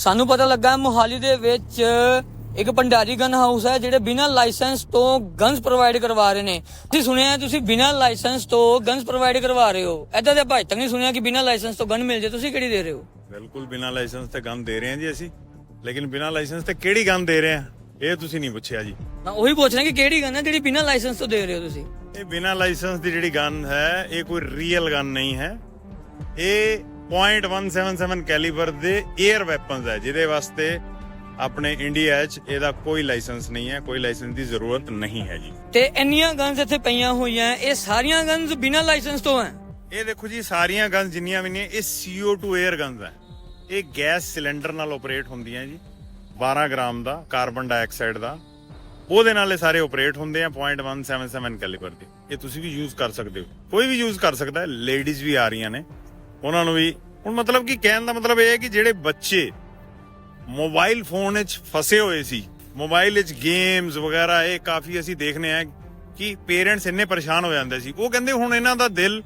ਸਾਨੂੰ ਪਤਾ ਲੱਗਾ ਮੋਹਾਲੀ ਦੇ ਵਿੱਚ ਇੱਕ ਭੰਡਾਰੀ ਗਨ ਹਾਊਸ ਹੈ ਜਿਹੜੇ ਬਿਨਾਂ ਲਾਇਸੈਂਸ ਤੋਂ ਗਨਸ ਪ੍ਰੋਵਾਈਡ ਕਰਵਾ ਰਹੇ ਨੇ। ਤੁਸੀਂ ਸੁਣਿਆ ਤੁਸੀਂ ਬਿਨਾਂ ਲਾਇਸੈਂਸ ਤੋਂ ਗਨਸ ਪ੍ਰੋਵਾਈਡ ਕਰਵਾ ਰਹੇ ਹੋ। ਐਦਾਂ ਦੇ ਭਾਈ ਤੱਕ ਨਹੀਂ ਸੁਣਿਆ ਕਿ ਬਿਨਾਂ ਲਾਇਸੈਂਸ ਤੋਂ ਗਨ ਮਿਲ ਜੇ ਤੁਸੀਂ ਕਿਹੜੀ ਦੇ ਰਹੇ ਹੋ? ਬਿਲਕੁਲ ਬਿਨਾਂ ਲਾਇਸੈਂਸ ਤੇ ਗਨ ਦੇ ਰਹੇ ਹਾਂ ਜੀ ਅਸੀਂ। ਲੇਕਿਨ ਬਿਨਾਂ ਲਾਇਸੈਂਸ ਤੇ ਕਿਹੜੀ ਗਨ ਦੇ ਰਹੇ ਹਾਂ? ਇਹ ਤੁਸੀਂ ਨਹੀਂ ਪੁੱਛਿਆ ਜੀ। ਮੈਂ ਉਹੀ ਪੁੱਛ ਰਿਹਾ ਕਿ ਕਿਹੜੀ ਗਨ ਹੈ ਜਿਹੜੀ ਬਿਨਾਂ ਲਾਇਸੈਂਸ ਤੋਂ ਦੇ ਰਹੇ ਹੋ ਤੁਸੀਂ? ਇਹ ਬਿਨਾਂ ਲਾਇਸੈਂਸ ਦੀ ਜਿਹੜੀ ਗਨ ਹੈ ਇਹ ਕੋਈ ਰੀਅਲ ਗਨ ਨਹੀਂ ਹੈ। ਇਹ .177 ਕੈਲੀਬਰ ਦੇ 에ਅਰ ਵੈਪਨਸ ਹੈ ਜਿਹਦੇ ਵਾਸਤੇ ਆਪਣੇ ਇੰਡੀਆ 'ਚ ਇਹਦਾ ਕੋਈ ਲਾਇਸੈਂਸ ਨਹੀਂ ਹੈ ਕੋਈ ਲਾਇਸੈਂਸ ਦੀ ਜ਼ਰੂਰਤ ਨਹੀਂ ਹੈ ਜੀ। ਤੇ ਇੰਨੀਆਂ ਗਨਸ ਇੱਥੇ ਪਈਆਂ ਹੋਈਆਂ ਇਹ ਸਾਰੀਆਂ ਗਨਸ ਬਿਨਾਂ ਲਾਇਸੈਂਸ ਤੋਂ ਹੈ? ਇਹ ਦੇਖੋ ਜੀ ਸਾਰੀਆਂ ਗਨਸ ਜਿੰਨੀਆਂ ਵੀ ਨੇ ਇਹ CO2 에ਅਰ ਗਨਸ ਹੈ। ਇਹ ਗੈਸ ਸਿਲੰਡਰ ਨਾਲ ਆਪਰੇਟ ਹੁੰਦੀਆਂ ਜੀ 12 ਗ੍ਰਾਮ ਦਾ ਕਾਰਬਨ ਡਾਈਆਕਸਾਈਡ ਦਾ। ਉਹਦੇ ਨਾਲ ਇਹ ਸਾਰੇ ਆਪਰੇਟ ਹੁੰਦੇ ਆ .177 ਕੈਲੀਬਰ ਦੇ। ਇਹ ਤੁਸੀਂ ਵੀ ਯੂਜ਼ ਕਰ ਸਕਦੇ ਹੋ। ਕੋਈ ਵੀ ਯੂਜ਼ ਕਰ ਸਕਦਾ ਹੈ ਲੇਡੀਜ਼ ਵੀ ਆ ਰਹੀਆਂ ਨੇ। ਉਹਨਾਂ ਨੂੰ ਵੀ। ਹੁਣ ਮਤਲਬ ਕਿ ਕਹਿਣ ਦਾ ਮਤਲਬ ਇਹ ਹੈ ਕਿ ਜਿਹੜੇ ਬੱਚੇ ਮੋਬਾਈਲ ਫੋਨ ਵਿੱਚ ਫਸੇ ਹੋਏ ਸੀ ਮੋਬਾਈਲ ਵਿੱਚ ਗੇਮਸ ਵਗੈਰਾ ਇਹ ਕਾਫੀ ਅਸੀਂ ਦੇਖਨੇ ਆ ਕਿ ਪੇਰੈਂਟਸ ਇੰਨੇ ਪਰੇਸ਼ਾਨ ਹੋ ਜਾਂਦੇ ਸੀ। ਉਹ ਕਹਿੰਦੇ ਹੁਣ ਇਹਨਾਂ ਦਾ ਦਿਲ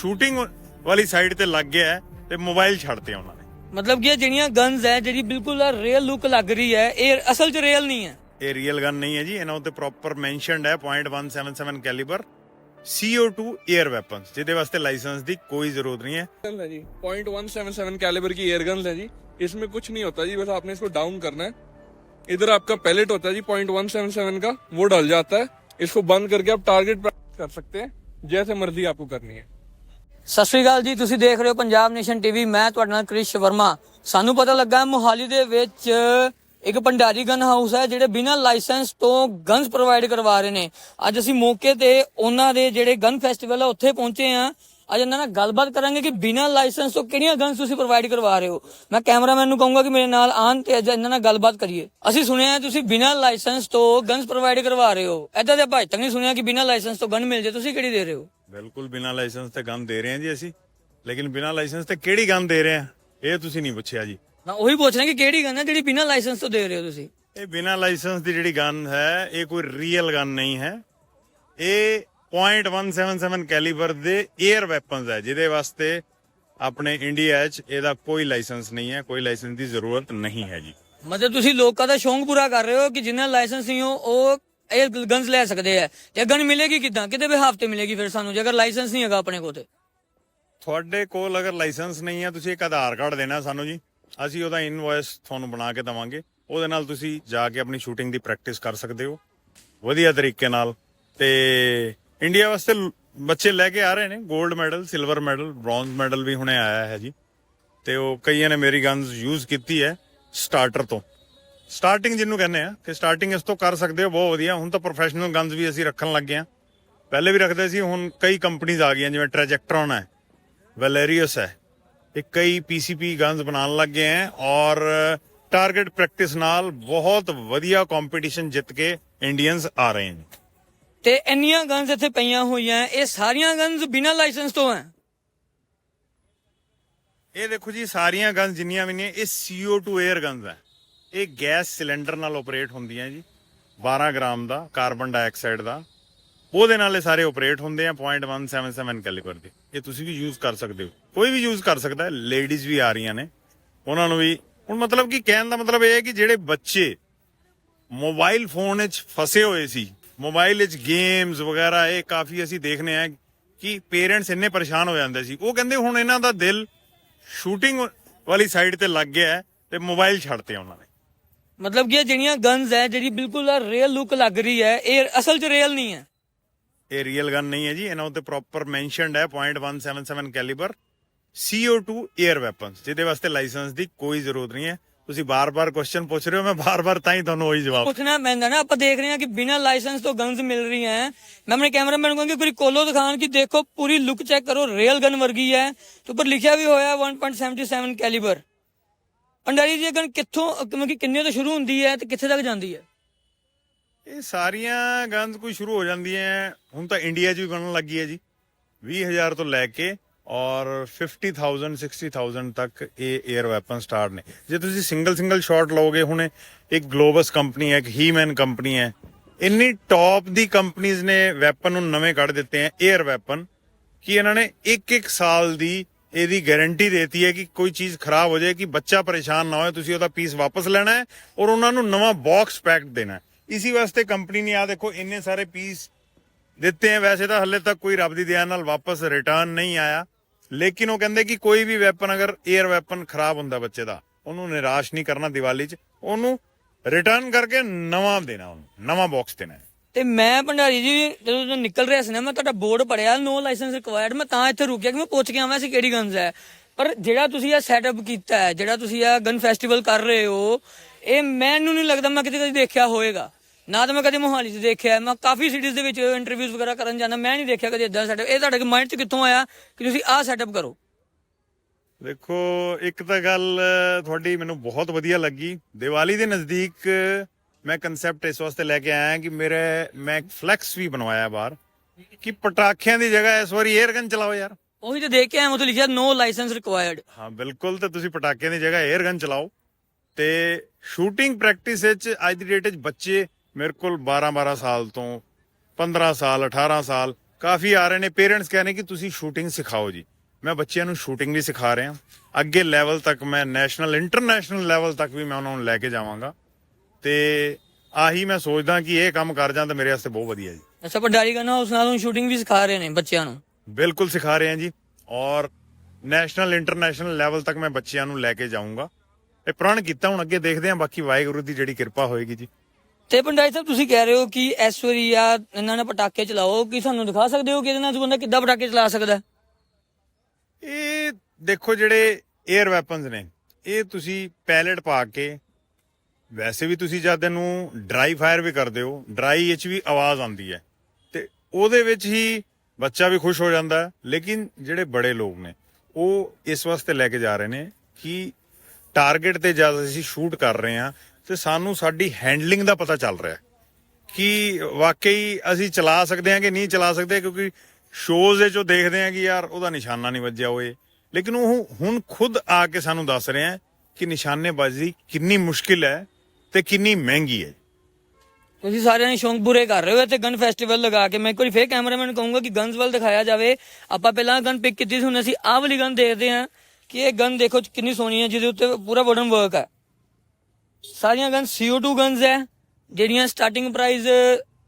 ਸ਼ੂਟਿੰਗ ਵਾਲੀ ਸਾਈਡ ਤੇ ਲੱਗ ਗਿਆ ਤੇ ਮੋਬਾਈਲ ਛੱਡਤੇ ਉਹਨਾਂ ਨੇ। ਮਤਲਬ ਕਿ ਇਹ ਜਿਹੜੀਆਂ ਗਨਸ ਹੈ ਜਿਹੜੀ ਬਿਲਕੁਲ ਰੀਅਲ ਲੁੱਕ ਲੱਗ ਰਹੀ ਹੈ ਇਹ ਅਸਲ 'ਚ ਰੀਅਲ ਨਹੀਂ ਹੈ। ਇਹ ਰੀਅਲ ਗਨ ਨਹੀਂ ਹੈ ਜੀ ਇਹਨਾਂ ਉੱਤੇ ਪ੍ਰੋਪਰ ਮੈਂਸ਼ਨਡ ਹੈ .177 ਕੈਲੀਬਰ CO2 एयर वेपन्स ਜਿਹਦੇ ਵਾਸਤੇ ਲਾਇਸੈਂस ਦੀ ਕੋਈ ਜ਼ਰੂਰਤ नहीं है गन है जी 0.177 कैलिबर की एयर गन्स है जी इसमें कुछ नहीं होता जी बस आपने इसको डाउन करना है इधर आपका पैलेट होता है जी 0.177 का वो डल जाता है इसको बंद करके आप टारगेट कर सकते हैं जैसे मर्जी आपको करनी है ਸਤਿ ਸ਼੍ਰੀ ਅਕਾਲ ਜੀ ਤੁਸੀਂ ਦੇਖ ਰਹੇ ਹੋ ਪੰਜਾਬ ਨੇਸ਼ਨ ਟੀਵੀ ਮੈਂ ਤੁਹਾਡੇ ਨਾਲ ਕ੍ਰਿਸ਼ ਵਰਮਾ ਸਾਨੂੰ ਪਤਾ ਲੱਗਾ ਮੋਹਾਲੀ ਦੇ ਵਿੱਚ ਇੱਕ ਭੰਡਾਰੀ ਗਨ ਹਾਊਸ ਹੈ, ਜਿਹੜੇ ਬਿਨਾਂ ਲਾਇਸੈਂਸ ਤੋਂ ਗਨਸ ਪ੍ਰੋਵਾਈਡ ਕਰਵਾ ਰਹੇ ਨੇ। ਅੱਜ ਅਸੀਂ ਮੌਕੇ ਤੇ ਉਹਨਾਂ ਦੇ ਜਿਹੜੇ ਗਨ ਫੈਸਟੀਵਲ ਹੈ ਉੱਥੇ ਪਹੁੰਚੇ ਆ ਅੱਜ ਇਹਨਾਂ ਨਾਲ ਗੱਲਬਾਤ ਕਰਾਂਗੇ ਕਿ ਬਿਨਾਂ ਲਾਇਸੈਂਸ ਤੋਂ ਕਿਹੜੀਆਂ ਗਨਸ ਤੁਸੀਂ ਪ੍ਰੋਵਾਈਡ ਕਰਵਾ ਰਹੇ ਹੋ? ਮੈਂ ਕੈਮਰਾਮੈਨ ਨੂੰ ਕਹੂੰਗਾ ਕਿ ਮੇਰੇ ਨਾਲ ਆਣ ਤੇ ਅੱਜ ਇਹਨਾਂ ਨਾਲ ਗੱਲਬਾਤ ਕਰੀਏ। ਅਸੀਂ ਸੁਣਿਆ ਤੁਸੀਂ ਬਿਨਾਂ ਲਾਇਸੈਂਸ ਤੋਂ ਗਨਸ ਪ੍ਰੋਵਾਈਡ ਕਰਵਾ ਰਹੇ ਹੋ। ਐਦਾਂ ਦੇ ਭਾਈ ਤੱਕ ਨਹੀਂ ਸੁਣਿਆ ਕਿ ਬਿਨਾਂ ਲਾਇਸੈਂਸ ਤੋਂ ਗਨ ਮਿਲ ਜੇ ਤੁਸੀਂ ਕਿਹੜੀ ਦੇ ਰਹੇ ਹੋ? ਬਿਲਕੁਲ, ਬਿਨਾਂ ਲਾਇਸੈਂਸ ਤੇ ਗਨ ਦੇ ਰਹੇ ਹਾਂ ਜੀ ਅਸੀਂ। ਲੇਕਿਨ ਬਿਨਾਂ ਲਾਇਸੈਂਸ ਤੇ ਕਿਹੜੀ ਗਨ ਦੇ ਰਹੇ ਹਾਂ? ਇਹ ਤੁਸੀਂ ਨਹੀਂ ਪੁੱਛਿਆ ਜੀ। ਮੈਂ ਉਹੀ ਪੁੱਛ ਰਿਹਾ ਕਿ ਕਿਹੜੀ ਗਨ ਹੈ ਜਿਹੜੀ ਬਿਨਾਂ ਲਾਇਸੈਂਸ ਤੋਂ ਦੇ ਰਹੇ ਹੋ ਤੁਸੀਂ? ਇਹ ਬਿਨਾਂ ਲਾਇਸੈਂਸ ਦੀ ਜਿਹੜੀ ਗਨ ਹੈ ਇਹ ਕੋਈ ਰੀਅਲ ਗਨ ਨਹੀਂ ਹੈ। ਇਹ .177 ਕੈਲੀਬਰ ਦੇ 에ਅਰ ਵੈਪਨਸ ਹੈ ਜਿਹਦੇ ਵਾਸਤੇ ਆਪਣੇ ਇੰਡੀਆ 'ਚ ਇਹਦਾ ਕੋਈ ਲਾਇਸੈਂਸ ਨਹੀਂ ਹੈ ਕੋਈ ਲਾਇਸੈਂਸ ਦੀ ਜ਼ਰੂਰਤ ਨਹੀਂ ਹੈ ਜੀ। ਮਤਲਬ ਤੁਸੀਂ ਲੋਕਾਂ ਦਾ ਸ਼ੌਂਕ ਪੂਰਾ ਕਰ ਰਹੇ ਹੋ ਕਿ ਜਿਨ੍ਹਾਂ ਲਾਇਸੈਂਸ ਨਹੀਂ ਹੋ ਉਹ ਇਹ ਗਨਸ ਲੈ ਸਕਦੇ ਆ ਤੇ ਗਨ ਮਿਲੇਗੀ ਕਿਦਾਂ? ਕਿਤੇ ਵੀ ਹਫ਼ਤੇ ਮਿਲੇਗੀ ਫਿਰ ਸਾਨੂੰ ਜੇ ਅਗਰ ਲਾਇਸੈਂਸ ਨਹੀਂ ਹੈਗਾ ਆਪਣੇ ਕੋਲ ਤੇ। ਤੁਹਾਡੇ ਕੋਲ ਅਗਰ ਲਾਇਸੈਂਸ ਨਹੀਂ ਹੈ ਤੁਸੀਂ ਇੱਕ ਆਧਾਰ ਕਾਰਡ ਦੇਣਾ ਸਾਨੂੰ ਜੀ। ਅਸੀਂ ਉਹਦਾ ਇਨਵੌਇਸ ਤੁਹਾਨੂੰ ਬਣਾ ਕੇ ਦਵਾਂਗੇ। ਉਹਦੇ ਨਾਲ ਤੁਸੀਂ ਜਾ ਕੇ ਆਪਣੀ ਸ਼ੂਟਿੰਗ ਦੀ ਪ੍ਰੈਕਟਿਸ ਕਰ ਸਕਦੇ ਹੋ। ਵਧੀਆ ਤਰੀਕੇ ਨਾਲ। ਤੇ ਇੰਡੀਆ ਵਾਸਤੇ ਬੱਚੇ ਲੈ ਕੇ ਆ ਰਹੇ ਨੇ। 골ਡ medal silver medal bronze medal ਵੀ ਹੁਣੇ ਆਇਆ ਹੈ ਜੀ। ਤੇ ਉਹ ਕਈਆਂ ਨੇ ਮੇਰੀ ਗਨਸ ਯੂਜ਼ ਕੀਤੀ ਹੈ ਸਟਾਰਟਰ ਤੋਂ। ਸਟਾਰਟਿੰਗ ਜਿਹਨੂੰ ਕਹਿੰਦੇ ਆ, ਕਿ ਸਟਾਰਟਿੰਗ ਇਸ ਤੋਂ ਕਰ ਸਕਦੇ ਹੋ, ਬਹੁਤ ਵਧੀਆ। ਹੁਣ ਤਾਂ ਪ੍ਰੋਫੈਸ਼ਨਲ ਗਨਸ ਵੀ ਅਸੀਂ ਰੱਖਣ ਲੱਗੇ ਆ ਪਹਿਲੇ ਵੀ ਰੱਖਦੇ ਸੀ, ਹੁਣ ਕਈ ਕੰਪਨੀਆਂ ਆ ਗਈਆਂ, ਜਿਵੇਂ ਟ੍ਰੈਜੈਕਟਰੋਨ ਹੈ ਵੈਲੇਰੀਅਸ ਹੈ। ਇਹ ਕਈ ਪੀਸੀਪੀ ਗਨਸ ਬਣਾਉਣ ਲੱਗੇ ਹੈ ਔਰ ਟਾਰਗੇਟ ਪ੍ਰੈਕਟਿਸ ਨਾਲ ਬਹੁਤ ਵਧੀਆ ਕੰਪੀਟੀਸ਼ਨ ਜਿੱਤ ਕੇ ਇੰਡੀਅਨਸ ਆ ਰਹੇ ਹਨ ਤੇ ਇੰਨੀਆਂ ਗਨਸ ਇੱਥੇ ਪਈਆਂ ਹੋਈਆਂ ਇਹ ਸਾਰੀਆਂ ਗਨਸ ਬਿਨਾਂ ਲਾਇਸੈਂਸ ਤੋਂ ਹੈ। ਇਹ ਦੇਖੋ ਜੀ ਸਾਰੀਆਂ ਗਨਸ ਜਿੰਨੀਆਂ ਵੀ ਨੇ ਇਹ CO2 에ਅਰ ਗਨਸ ਹੈ। ਇਹ ਗੈਸ ਸਿਲੰਡਰ ਨਾਲ ਆਪਰੇਟ ਹੁੰਦੀਆਂ ਜੀ 12 ਗ੍ਰਾਮ ਦਾ ਕਾਰਬਨ ਡਾਈਆਕਸਾਈਡ ਦਾ। ਉਹਦੇ ਨਾਲ ਇਹ ਸਾਰੇ ਆਪਰੇਟ ਹੁੰਦੇ ਆ .177 ਕੈਲੀਬਰ ਦੇ। ਇਹ ਤੁਸੀਂ ਵੀ ਯੂਜ਼ ਕਰ ਸਕਦੇ ਹੋ। ਕੋਈ ਵੀ ਯੂਜ਼ ਕਰ ਸਕਦਾ ਹੈ। ਲੇਡੀਜ਼ ਵੀ ਆ ਰਹੀਆਂ ਨੇ। ਉਹਨਾਂ ਨੂੰ ਵੀ ਹੁਣ ਮਤਲਬ ਕਿ ਕਹਿਣ ਦਾ ਮਤਲਬ ਇਹ ਹੈ ਕਿ ਜਿਹੜੇ ਬੱਚੇ ਮੋਬਾਈਲ ਫੋਨ ਵਿੱਚ ਫਸੇ ਹੋਏ ਸੀ ਮੋਬਾਈਲ ਵਿੱਚ ਗੇਮਸ ਵਗੈਰਾ, ਇਹ ਕਾਫੀ ਅਸੀਂ ਦੇਖਨੇ ਆ ਕਿ ਪੇਰੈਂਟਸ ਇੰਨੇ ਪਰੇਸ਼ਾਨ ਹੋ ਜਾਂਦੇ ਸੀ। ਉਹ ਕਹਿੰਦੇ ਹੁਣ ਇਹਨਾਂ ਦਾ ਦਿਲ ਸ਼ੂਟਿੰਗ ਵਾਲੀ ਸਾਈਡ ਤੇ ਲੱਗ ਗਿਆ ਹੈ ਤੇ ਮੋਬਾਈਲ ਛੱਡਤੇ ਉਹਨਾਂ ਨੇ। ਮਤਲਬ ਕਿ ਜਿਹੜੀਆਂ ਗਨਸ ਹੈ, ਜਿਹੜੀ ਬਿਲਕੁਲ ਰੀਅਲ ਲੁੱਕ ਲੱਗ ਰਹੀ ਹੈ, ਇਹ ਅਸਲ 'ਚ ਰੀਅਲ ਨਹੀਂ ਹੈ। ਇਹ ਰੀਅਲ ਗਨ ਨਹੀਂ ਹੈ ਜੀ, ਇਹਨਾਂ ਉੱਤੇ ਪ੍ਰੋਪਰ ਮੈਂਸ਼ਨਡ ਹੈ .177 ਕੈਲੀਬਰ CO2 에ਅਰ ਵੈਪਨਸ ਜਿਹਦੇ ਵਾਸਤੇ ਲਾਇਸੈਂਸ ਦੀ ਕੋਈ ਜ਼ਰੂਰਤ ਨਹੀਂ ਹੈ। ਤੁਸੀਂ ਬਾਰ-ਬਾਰ ਕੁਐਸਚਨ ਪੁੱਛ ਰਹੇ ਹੋ, ਮੈਂ ਬਾਰ-ਬਾਰ ਤਾਂ ਹੀ ਤੁਹਾਨੂੰ ਉਹੀ ਜਵਾਬ ਪੁੱਛਣਾ ਪੈਂਦਾ ਨਾ, ਆਪਾਂ ਦੇਖ ਰਹੇ ਹਾਂ ਕਿ ਬਿਨਾਂ ਲਾਇਸੈਂਸ ਤੋਂ ਗਨਸ ਮਿਲ ਰਹੀਆਂ ਹੈ। ਮੈਂ ਆਪਣੇ ਕੈਮਰਾਮੈਨ ਨੂੰ ਕਹਾਂਗਾ ਕਿ ਕੋਲੋ ਦਿਖਾਣ ਕਿ ਦੇਖੋ, ਪੂਰੀ ਲੁੱਕ ਚੈੱਕ ਕਰੋ ਰੀਅਲ ਗਨ ਵਰਗੀ ਹੈ। ਤੇ ਉੱਪਰ ਲਿਖਿਆ ਵੀ ਹੋਇਆ 1.77 ਕੈਲੀਬਰ ਪੰਡਾਰੀ ਜੀ ਇਹ ਗਨ ਕਿੱਥੋਂ, ਮਤਲਬ ਕਿ ਕਿੰਨੇ ਤੋਂ ਸ਼ੁਰੂ ਹੁੰਦੀ ਹੈ ਤੇ ਕਿੱਥੇ ਤੱਕ ਜਾਂਦੀ ਹੈ? ਇਹ ਸਾਰੀਆਂ ਗਨਸ ਕੋਈ ਸ਼ੁਰੂ ਹੋ ਜਾਂਦੀਆਂ ਹੁਣ ਤਾਂ ਇੰਡੀਆ 'ਚ ਵੀ ਬਣਨ ਲੱਗੀ ਹੈ ਜੀ। 20000 ਤੋਂ ਲੈ ਕੇ ਔਰ 50000 60000 ਤੱਕ ਇਹ 에ਅਰ ਵੈਪਨ ਸਟਾਰਟ ਨੇ। ਜੇ ਤੁਸੀਂ ਸਿੰਗਲ ਸਿੰਗਲ ਸ਼ਾਟ ਲਓਗੇ ਹੁਣ, ਇੱਕ ਗਲੋਬਸ ਕੰਪਨੀ ਹੈ ਇੱਕ ਹੀਮੈਨ ਕੰਪਨੀ ਹੈ ਇੰਨੀ ਟੌਪ ਦੀ ਕੰਪਨੀਆਂ ਨੇ ਵੈਪਨ ਨੂੰ ਨਵੇਂ ਕੱਢ ਦਿੱਤੇ ਹੈ 에ਅਰ ਵੈਪਨ ਕਿ ਇਹਨਾਂ ਨੇ ਇੱਕ ਇੱਕ ਸਾਲ ਦੀ ਇਹਦੀ ਗਾਰੰਟੀ ਦੇਤੀ ਹੈ ਕਿ ਕੋਈ ਚੀਜ਼ ਖਰਾਬ ਹੋ ਜਾਏ, ਕਿ ਬੱਚਾ ਪਰੇਸ਼ਾਨ ਨਾ ਹੋਏ, ਤੁਸੀਂ ਉਹਦਾ ਪੀਸ ਵਾਪਸ ਲੈਣਾ ਹੈ ਔਰ ਉਹਨਾਂ ਨੂੰ ਨਵਾਂ ਬਾਕਸ ਪੈਕ ਦੇਣਾ ਹੈ ਇਸੇ ਵਾਸਤੇ ਕੰਪਨੀ ਨੇ ਆ ਦੇਖੋ, ਇੰਨੇ ਸਾਰੇ ਪੀਸ ਦਿੱਤੇ ਹੈ ਵੈਸੇ ਤਾਂ ਹੱਲੇ ਤੱਕ ਕੋਈ ਰੱਬ ਦੀ ਦਇਆ ਨਾਲ ਵਾਪਸ ਰਿਟਰਨ ਨਹੀਂ ਆਇਆ। ਲੇਕਿਨ ਉਹ ਕਹਿੰਦੇ ਕਿ ਕੋਈ ਵੀ ਵੈਪਨ ਅਗਰ 에ਅਰ ਵੈਪਨ ਖਰਾਬ ਹੁੰਦਾ ਬੱਚੇ ਦਾ, ਉਹਨੂੰ ਨਿਰਾਸ਼ ਨਹੀਂ ਕਰਨਾ ਦੀਵਾਲੀ 'ਚ। ਉਹਨੂੰ ਰਿਟਰਨ ਕਰਕੇ ਨਵਾਂ ਦੇਣਾ ਉਹਨੂੰ, ਨਵਾਂ ਬਾਕਸ ਦੇਣਾ ਹੈ। ਤੇ ਮੈਂ ਭੰਡਾਰੀ ਜੀ, ਜਦੋਂ ਨਿਕਲ ਰਿਹਾ ਸੀ ਨਾ, ਮੈਂ ਤੁਹਾਡਾ ਬੋਰਡ ਪੜਿਆ ਨੋ ਲਾਇਸੈਂਸ ਰਿਕਵਾਇਰਡ ਮੈਂ ਤਾਂ ਇੱਥੇ ਰੁਕਿਆ ਕਿ ਮੈਂ ਪੁੱਛ ਕੇ ਆਵਾਂ ਸੀ ਕਿਹੜੀ ਗਨਸ ਹੈ। ਪਰ ਜਿਹੜਾ ਤੁਸੀਂ ਇਹ ਸੈਟਅਪ ਕੀਤਾ ਹੈ, ਜਿਹੜਾ ਤੁਸੀਂ ਇਹ ਗਨ ਫੈਸਟੀਵਲ ਕਰ ਰਹੇ ਹੋ ਇਹ ਮੈਨੂੰ ਨਹੀਂ ਲੱਗਦਾ ਮੈਂ ਕਿਤੇ ਕਦੀ ਦੇਖਿਆ ਹੋਵੇਗਾ ਨਾ ਤਾਂ ਮੈਂ ਕਦੇ ਮੋਹਾਲੀ 'ਚ ਦੇਖਿਆ। ਮੈਂ ਕਾਫੀ ਸਿਟੀਜ਼ ਦੇ ਵਿੱਚ ਇੰਟਰਵਿਊਜ਼ ਵਗੈਰਾ ਕਰਨ ਜਾਂਦਾ। ਮੈਂ ਨਹੀਂ ਦੇਖਿਆ ਕਦੇ ਇਦਾਂ ਸੈਟਅਪ ਇਹ ਤੁਹਾਡੇ ਮਾਈਂਡ 'ਚ ਕਿੱਥੋਂ ਆਇਆ ਕਿ ਤੁਸੀਂ ਆਹ ਸੈਟਅਪ ਕਰੋ? ਦੇਖੋ ਇੱਕ ਤਾਂ ਗੱਲ ਤੁਹਾਡੀ ਮੈਨੂੰ ਬਹੁਤ ਵਧੀਆ ਲੱਗੀ। ਦੀਵਾਲੀ ਦੇ ਨਜ਼ਦੀਕ ਮੈਂ ਕਨਸੈਪਟ ਇਸ ਵਾਸਤੇ ਲੈ ਕੇ ਆਇਆ ਕਿ ਮੇਰੇ ਮੈਂ ਇੱਕ ਫਲੈਕਸ ਵੀ ਬਣਵਾਇਆ ਬਾਹਰ। ਕਿ ਪਟਾਖਿਆਂ ਦੀ ਜਗ੍ਹਾ ਇਸ ਵਾਰੀ 에ਅਰ ਗਨ ਚਲਾਓ ਯਾਰ। ਉਹੀ ਤਾਂ ਦੇਖ ਕੇ ਆਇਆ ਮੈਂ ਉੱਥੇ ਲਿਖਿਆ ਨੋ ਲਾਇਸੈਂਸ ਰਿਕਵਾਇਰਡ ਹਾਂ ਬਿਲਕੁਲ ਤੇ ਤੁਸੀਂ ਪਟਾਕਿਆਂ ਦੀ ਜਗ੍ਹਾ 에ਅਰ ਗਨ ਚਲਾਓ। ਤੇ ਸ਼ੂਟਿੰਗ ਪ੍ਰੈਕਟਿਸ ਵਿੱਚ ਅੱਜ ਦੀ ਡੇਟ ਵਿੱਚ ਬੱਚੇ ਮੇਰੇ ਕੋਲ 12 12 ਸਾਲ ਤੋਂ 15 ਸਾਲ 18 ਸਾਲ ਕਾਫੀ ਆ ਰਹੇ ਨੇ। ਪੇਰੈਂਟਸ ਕਹਿੰਦੇ ਨੇ ਕਿ ਤੁਸੀਂ ਸ਼ੂਟਿੰਗ ਸਿਖਾਓ ਜੀ। ਮੈਂ ਬੱਚਿਆਂ ਨੂੰ ਸ਼ੂਟਿੰਗ ਵੀ ਸਿਖਾ ਰਿਹਾ। ਅੱਗੇ ਲੈਵਲ ਤੱਕ ਮੈਂ ਨੈਸ਼ਨਲ ਇੰਟਰਨੈਸ਼ਨਲ ਲੈਵਲ ਤੱਕ ਵੀ ਮੈਂ ਉਹਨਾਂ ਨੂੰ ਲੈ ਕੇ ਜਾਵਾਂਗਾ। ਤੇ ਆਹੀ ਮੈਂ ਸੋਚਦਾ ਕਿ ਇਹ ਕੰਮ ਕਰ ਜਾਂ ਤਾਂ ਮੇਰੇ ਵਾਸਤੇ ਬਹੁਤ ਵਧੀਆ ਜੀ। ਅੱਛਾ ਭੰਡਾਰੀ ਗਨ ਹਾਊਸ ਨਾਲੋਂ ਸ਼ੂਟਿੰਗ ਵੀ ਸਿਖਾ ਰਹੇ ਨੇ ਬੱਚਿਆਂ ਨੂੰ। ਬਿਲਕੁਲ ਸਿਖਾ ਰਹੇ ਹਾਂ ਜੀ। ਔਰ ਨੈਸ਼ਨਲ ਇੰਟਰਨੈਸ਼ਨਲ ਲੈਵਲ ਤੱਕ ਮੈਂ ਬੱਚਿਆਂ ਨੂੰ ਲੈ ਕੇ ਜਾਊਂਗਾ। ਇਹ ਪ੍ਰਣ ਕੀਤਾ ਹੁਣ ਅੱਗੇ ਦੇਖਦੇ ਹਾਂ ਬਾਕੀ ਵਾਹਿਗੁਰੂ ਦੀ ਜਿਹੜੀ ਕਿਰਪਾ ਹੋਏਗੀ ਜੀ ਤੇ ਭੰਡਾਰੀ ਸਾਹਿਬ ਤੁਸੀਂ ਕਹਿ ਰਹੇ ਹੋ ਕਿ ਇਸ ਵਾਰੀ ਆ ਇਹਨਾਂ ਨੇ ਪਟਾਕੇ ਚਲਾਓ ਕੀ ਸਾਨੂੰ ਦਿਖਾ ਸਕਦੇ ਹੋ ਕਿ ਇਹਦੇ ਨਾਲ ਬੰਦਾ ਕਿੱਦਾਂ ਪਟਾਕੇ ਚਲਾ ਸਕਦਾ? ਇਹ ਦੇਖੋ ਜਿਹੜੇ 에ਅਰ ਵੈਪਨਸ ਨੇ ਇਹ ਤੁਸੀਂ ਪੈਲੇਟ ਪਾ ਕੇ ਵੈਸੇ ਵੀ ਤੁਸੀਂ ਜਦ ਇਹਨੂੰ ਡਰਾਈ ਫਾਇਰ ਵੀ ਕਰਦੇ ਹੋ ਡਰਾਈ ਵਿੱਚ ਵੀ ਆਵਾਜ਼ ਆਉਂਦੀ ਹੈ ਤੇ ਉਹਦੇ ਵਿੱਚ ਹੀ ਬੱਚਾ ਵੀ ਖੁਸ਼ ਹੋ ਜਾਂਦਾ ਲੇਕਿਨ ਜਿਹੜੇ ਬੜੇ ਲੋਕ ਨੇ ਉਹ ਇਸ ਵਾਸਤੇ ਲੈ ਕੇ ਜਾ ਰਹੇ ਨੇ ਕਿ ਟਾਰਗੇਟ ਤੇ ਜਦ ਅਸੀਂ ਸ਼ੂਟ ਕਰ ਰਹੇ ਹਾਂ ਤੇ ਸਾਨੂੰ ਸਾਡੀ ਹੈਂਡਲਿੰਗ ਦਾ ਪਤਾ ਚੱਲ ਰਿਹਾ ਕਿ ਵਾਕਈ ਅਸੀਂ ਚਲਾ ਸਕਦੇ ਹਾਂ ਕਿ ਨਹੀਂ ਚਲਾ ਸਕਦੇ, ਕਿਉਂਕਿ ਸ਼ੋਜ਼ ਵਿੱਚ ਉਹ ਦੇਖਦੇ ਹਾਂ ਕਿ ਯਾਰ ਉਹਦਾ ਨਿਸ਼ਾਨਾ ਨਹੀਂ ਵੱਜਿਆ ਹੋਏ। ਲੇਕਿਨ ਉਹ ਹੁਣ ਖੁਦ ਆ ਕੇ ਸਾਨੂੰ ਦੱਸ ਰਹੇ ਹੈ ਕਿ ਨਿਸ਼ਾਨੇਬਾਜ਼ੀ ਕਿੰਨੀ ਮੁਸ਼ਕਿਲ ਹੈ ਤੇ ਕਿੰਨੀ ਮਹਿੰਗੀ ਹੈ। ਤੁਸੀਂ ਸਾਰਿਆਂ ਨੇ ਸ਼ੌਂਕ ਪੂਰੇ ਕਰ ਰਹੇ ਹੋ ਤੇ ਗਨ ਫੈਸਟੀਵਲ ਲਗਾ ਕੇ। ਮੈਂ ਇੱਕ ਵਾਰੀ ਫੇਰ ਕੈਮਰਾਮੈਨ ਕਹੂੰਗਾ ਕਿ ਗਨਸ ਵੱਲ ਦਿਖਾਇਆ ਜਾਵੇ। ਆਪਾਂ ਪਹਿਲਾਂ ਗਨ ਪਿਕ ਕੀਤੀ ਸੀ, ਹੁਣ ਅਸੀਂ ਆਹ ਵਾਲੀ ਗਨ ਦੇਖਦੇ ਹਾਂ। ਕਿ ਇਹ ਗਨ ਦੇਖੋ ਕਿੰਨੀ ਸੋਹਣੀ ਹੈ, ਜਿਹਦੇ ਉੱਤੇ ਪੂਰਾ ਵੁਡਨ ਵਰਕ ਹੈ। ਸਾਰੀਆਂ ਗਨ CO2 ਗਨਸ ਹੈ, ਜਿਹੜੀਆਂ ਸਟਾਰਟਿੰਗ ਪ੍ਰਾਈਸ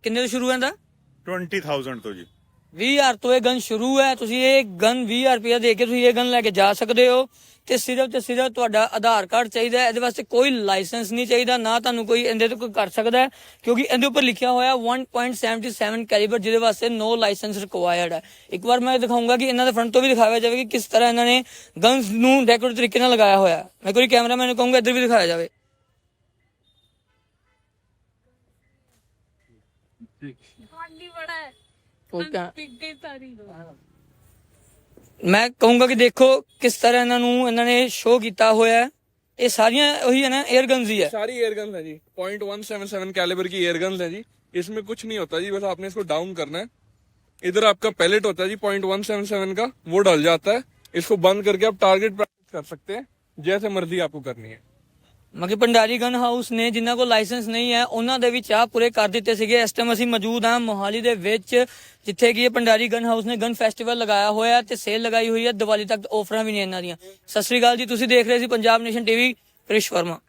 ਕਿੰਨੇ ਤੋਂ ਸ਼ੁਰੂ ਹੁੰਦਾ 20000 ਤੋਂ ਜੀ। 20000 ਤੋਂ ਇਹ ਗਨ ਸ਼ੁਰੂ ਹੈ। ਤੁਸੀਂ ਇਹ ਗਨ 20000 ਰੁਪਏ ਦੇ ਕੇ ਤੁਸੀਂ ਇਹ ਗਨ ਲੈ ਕੇ ਜਾ ਸਕਦੇ ਹੋ। ਤੇ ਸਿਰਫ ਤੇ ਸਿਰਫ ਤੁਹਾਡਾ ਆਧਾਰ ਕਾਰਡ ਚਾਹੀਦਾ ਹੈ। ਇਹਦੇ ਵਾਸਤੇ ਕੋਈ ਲਾਇਸੈਂਸ ਨਹੀਂ ਚਾਹੀਦਾ, ਨਾ ਤੁਹਾਨੂੰ ਕੋਈ ਇਹਦੇ ਤੋਂ ਕੋਈ ਕਰ ਸਕਦਾ ਕਿਉਂਕਿ ਇਹਦੇ ਉੱਪਰ ਲਿਖਿਆ ਹੋਇਆ 1.77 ਕੈਲੀਬਰ ਜਿਹਦੇ ਵਾਸਤੇ ਨੋ ਲਾਇਸੈਂਸ ਰਿਕੁਆਇਰਡ ਹੈ। ਇੱਕ ਵਾਰ ਮੈਂ ਦਿਖਾਉਂਗਾ ਕਿ ਇਹਨਾਂ ਦੇ ਫਰੰਟ ਤੋਂ ਵੀ ਦਿਖਾਇਆ ਜਾਵੇ ਕਿ ਕਿਸ ਤਰ੍ਹਾਂ ਇਹਨਾਂ ਨੇ ਗਨਸ ਨੂੰ ਡੈਕੋਰੇਟ ਤਰੀਕੇ ਨਾਲ ਲਗਾਇਆ ਹੋਇਆ ਮੈਂ ਕੋਈ ਕੈਮਰਾਮੈਨ ਨੂੰ ਕਹੂੰਗਾ, ਇੱਧਰ ਵੀ ਦਿਖਾਇਆ ਜਾਵੇ। ਠੀਕ। ਕੋਈ ਕਾ ਪਿੱਗੇ ਤਾਰੀ ਮੈਂ ਕਹੂੰਗਾ ਕਿ ਦੇਖੋ ਕਿਸ ਤਰ੍ਹਾਂ ਇਹਨਾਂ ਨੂੰ ਇਹਨਾਂ ਨੇ ਸ਼ੋਅ ਕੀਤਾ ਹੋਇਆ ਹੈ ਇਹ ਸਾਰੀਆਂ ਉਹੀ ਹੈ ਨਾ 에ਅਰ ਗਨਸ ਹੀ ਹੈ सारी एयर गन्स हैं जी point one seven seven calibre की एयर गन्स हैं जी इसमें कुछ नहीं होता जी बस आपने इसको डाउन करना है इधर आपका पैलेट होता है जी पॉइंट वन सेवन सेवन का वो डल जाता है इसको बंद करके आप टारगेट कर सकते हैं जैसे मर्जी आपको करनी है ਮਗੇ ਭੰਡਾਰੀ ਗਨ ਹਾਊਸ ਨੇ, ਜਿਨ੍ਹਾਂ ਕੋਲ ਲਾਇਸੈਂਸ ਨਹੀਂ ਹੈ, ਉਹਨਾਂ ਦੇ ਵੀ ਚਾਹ ਪੂਰੇ ਕਰ ਦਿੱਤੇ ਸੀਗੇ। ਇਸ ਟਾਈਮ ਅਸੀਂ ਮੌਜੂਦ ਹਾਂ ਮੋਹਾਲੀ ਦੇ ਵਿੱਚ, ਜਿੱਥੇ ਕਿ ਇਹ ਭੰਡਾਰੀ ਗਨ ਹਾਊਸ ਨੇ ਗਨ ਫੈਸਟੀਵਲ ਲਗਾਇਆ ਹੋਇਆ ਤੇ ਸੇਲ ਲਗਾਈ ਹੋਈ ਹੈ। ਦੀਵਾਲੀ ਤੱਕ ਆਫਰਾਂ ਵੀ ਨੇ ਇਹਨਾਂ ਦੀਆਂ। ਸਤਿ ਸ੍ਰੀ ਅਕਾਲ ਜੀ, ਤੁਸੀਂ ਦੇਖ ਰਹੇ ਸੀ ਪੰਜਾਬ ਨੇਸ਼ਨ ਟੀਵੀ, ਕ੍ਰਿਸ਼ ਵਰਮਾ।